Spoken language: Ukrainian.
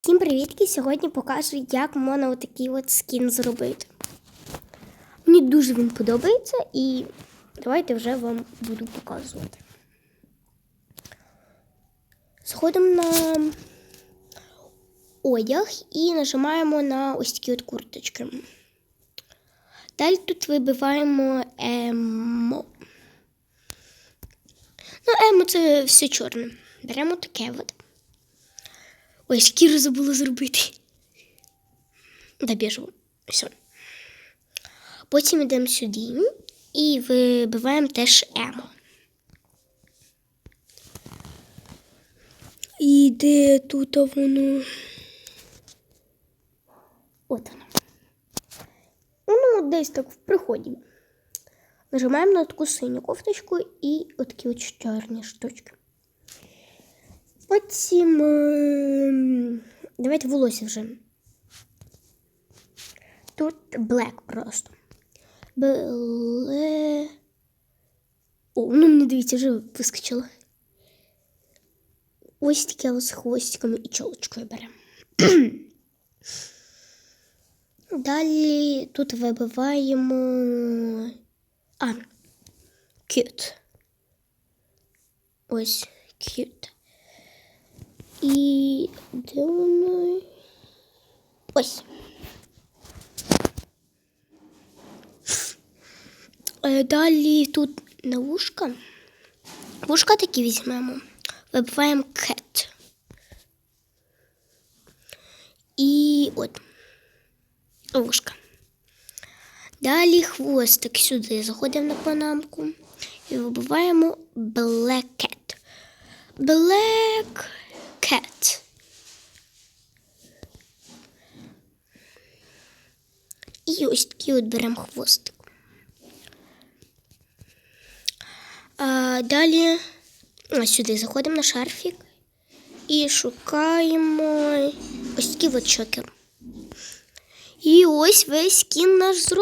Всім привітки! Сьогодні покажу, як можна отакий от скін зробити. Мені дуже він подобається і давайте вже вам буду показувати. Сходимо на одяг і нажимаємо на ось такі от курточки. Далі тут вибиваємо емо. Ну, емо це все чорне. Беремо таке от. Ой, шкіру забула зробити. Да біжу. Все. Потім йдемо сюди і вибиваємо теж емо. І де тут воно? От воно. Ну, десь так в приході. Нажимаємо на таку синю кофточку і отакі от чорні штучки. Потім ем, давайте волосся вже. Тут блек просто. Бле. О, ну мені дивіться, вже вискочило. Ось таке з хвостиками і чолочкою беремо. Далі тут вибиваємо. А, cute. Ось cute. І де воно? Ось. Е, Далі тут на вушка. Вушка такі візьмемо. Вибиваємо cat. І от. Вушка. Далі хвостик сюди. Заходимо на панамку і вибиваємо cat. Black cat. І ось такий от беремо хвостик. А, далі ось сюди заходимо на шарфік і шукаємо ось такий от чокер. І ось весь кін наш зроблений.